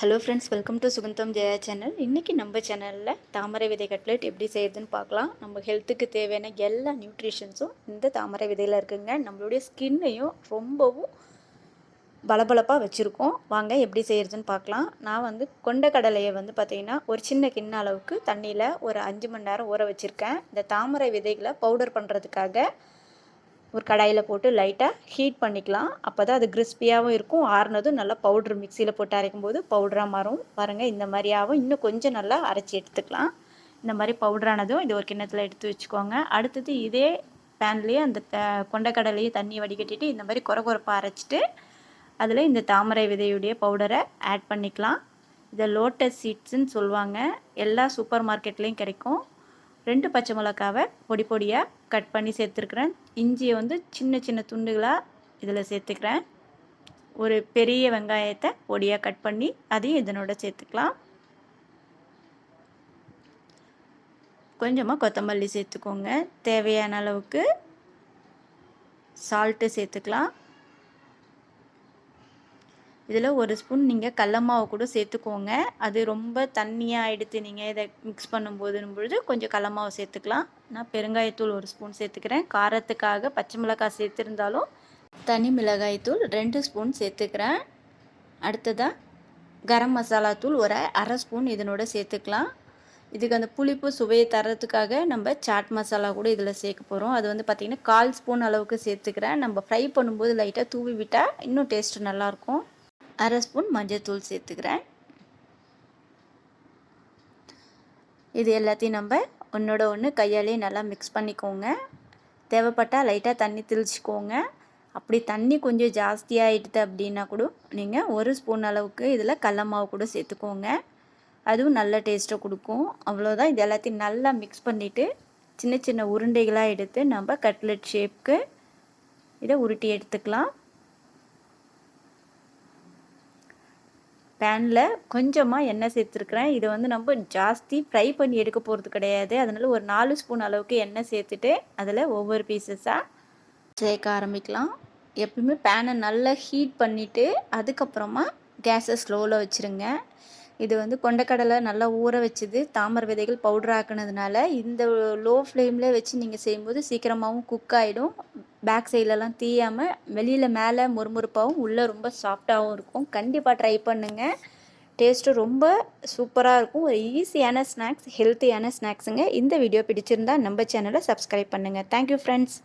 Hello friends welcome to Sugandham Jaya channel இன்றைக்கி நம்ம சேனலில் தாமரை விதை கட்லெட் எப்படி செய்யுதுன்னு பார்க்கலாம். நம்ம ஹெல்த்துக்கு தேவையான எல்லா நியூட்ரிஷன்ஸும் இந்த தாமரை விதையில் இருக்குங்க. நம்மளுடைய ஸ்கின்னையும் ரொம்பவும் பளபளப்பாக வச்சுருக்கோம். வாங்க எப்படி செய்கிறதுன்னு பார்க்கலாம். நான் வந்து கொண்ட கடலையை வந்து பார்த்திங்கன்னா ஒரு சின்ன கிண்ண அளவுக்கு தண்ணியில் ஒரு அஞ்சு மணி நேரம் ஊற வச்சுருக்கேன். இந்த தாமரை விதைகளை பவுடர் பண்ணுறதுக்காக ஒரு கடாயில் போட்டு லைட்டாக ஹீட் பண்ணிக்கலாம். அப்போ தான் அது கிறிஸ்பியாகவும் இருக்கும். ஆறுனதும் நல்லா பவுட்ரு மிக்சியில் போட்டு அரைக்கும் போது பவுடராக மாறும். பாருங்கள் இந்த மாதிரியாகவும் இன்னும் கொஞ்சம் நல்லா அரைச்சி எடுத்துக்கலாம். இந்த மாதிரி பவுடரானதும் இது ஒரு கிண்ணத்தில் எடுத்து வச்சுக்கோங்க. அடுத்தது இதே பேன்லேயே அந்த த கொண்டக்கடலையும் தண்ணி வடிகட்டிட்டு இந்த மாதிரி குறை குறைப்பாக அரைச்சிட்டு அதில் இந்த தாமரை விதையுடைய பவுடரை ஆட் பண்ணிக்கலாம். இதை லோட்டஸ் சீட்ஸுன்னு சொல்லுவாங்க. எல்லா சூப்பர் மார்க்கெட்லேயும் கிடைக்கும். ரெண்டு பச்சை மிளகாவை பொடி பொடியாக கட் பண்ணி சேர்த்துருக்குறேன். இஞ்சியை வந்து சின்ன சின்ன துண்டுகளாக இதில் சேர்த்துக்கிறேன். ஒரு பெரிய வெங்காயத்தை பொடியாக கட் பண்ணி அதையும் இதனோட சேர்த்துக்கலாம். கொஞ்சமாக கொத்தமல்லி சேர்த்துக்கோங்க. தேவையான அளவுக்கு சால்ட்டு சேர்த்துக்கலாம். இதில் ஒரு ஸ்பூன் நீங்கள் கடல மாவு கூட சேர்த்துக்கோங்க. அது ரொம்ப தண்ணியாக எடுத்து நீங்கள் இதை மிக்ஸ் பண்ணும்போதுன்னு பொழுது கொஞ்சம் கடல மாவு சேர்த்துக்கலாம். நான் பெருங்காயத்தூள் ஒரு ஸ்பூன் சேர்த்துக்கிறேன். காரத்துக்காக பச்சை மிளகாய் சேர்த்துருந்தாலும் தனி மிளகாய்த்தூள் ரெண்டு ஸ்பூன் சேர்த்துக்கிறேன். அடுத்ததாக கரம் மசாலா தூள் ஒரு அரை ஸ்பூன் இதனோட சேர்த்துக்கலாம். இதுக்கு அந்த புளிப்பு சுவையை தரத்துக்காக நம்ம சாட் மசாலா கூட இதில் சேர்க்க போகிறோம். அது வந்து பார்த்திங்கன்னா கால் ஸ்பூன் அளவுக்கு சேர்த்துக்கிறேன். நம்ம ஃப்ரை பண்ணும்போது லைட்டாக தூவி விட்டால் இன்னும் டேஸ்ட்டு நல்லாயிருக்கும். அரை ஸ்பூன் மஞ்சள்தூள் சேர்த்துக்கிறேன். இது எல்லாத்தையும் நம்ம ஒன்றோட ஒன்று கையாலே நல்லா மிக்ஸ் பண்ணிக்கோங்க. தேவைப்பட்டால் லைட்டாக தண்ணி தெளிச்சிக்கோங்க. அப்படி தண்ணி கொஞ்சம் ஜாஸ்தியாகிடுது அப்படின்னா கூட நீங்கள் ஒரு ஸ்பூன் அளவுக்கு இதில் கடல மாவு கூட சேர்த்துக்கோங்க. அதுவும் நல்ல டேஸ்ட்டை கொடுக்கும். அவ்வளோதான் இது எல்லாத்தையும் நல்லா மிக்ஸ் பண்ணிவிட்டு சின்ன சின்ன உருண்டைகளாக எடுத்து நம்ம கட்லெட் ஷேப்க்கு இதை உருட்டி எடுத்துக்கலாம். பேனில் கொஞ்சமாக எண்ணெய் சேர்த்துருக்குறேன். இதை வந்து நம்ம ஜாஸ்தி ஃப்ரை பண்ணி எடுக்க போகிறது கிடையாது. அதனால் ஒரு நாலு ஸ்பூன் அளவுக்கு எண்ணெய் சேர்த்துட்டு அதில் ஒவ்வொரு பீசஸாக சேர்க்க ஆரம்பிக்கலாம். எப்பயுமே பேனை நல்லா ஹீட் பண்ணிவிட்டு அதுக்கப்புறமா கேஸை ஸ்லோவில் வச்சுருங்க. இது வந்து கொண்டக்கடலை நல்லா ஊற வச்சுது. தாமரை விதைகள் பவுடர் ஆக்குனதுனால இந்த லோ ஃப்ளேமில் வச்சு நீங்கள் செய்யும்போது சீக்கிரமாகவும் குக் ஆகிடும் பேக் சைட்லலாம் தீயாமல் வெளியில் மேலே முறுமுறுப்பாகவும் உள்ளே ரொம்ப சாஃப்டாகவும் இருக்கும். கண்டிப்பாக ட்ரை பண்ணுங்கள் டேஸ்ட்டு ரொம்ப சூப்பராக இருக்கும். ஒரு ஈஸியான ஸ்நாக்ஸ் ஹெல்த்தியான ஸ்நாக்ஸுங்க இந்த வீடியோ பிடிச்சிருந்தா நம்ம சேனலை சப்ஸ்கிரைப் பண்ணுங்கள் தேங்க்யூ ஃப்ரெண்ட்ஸ்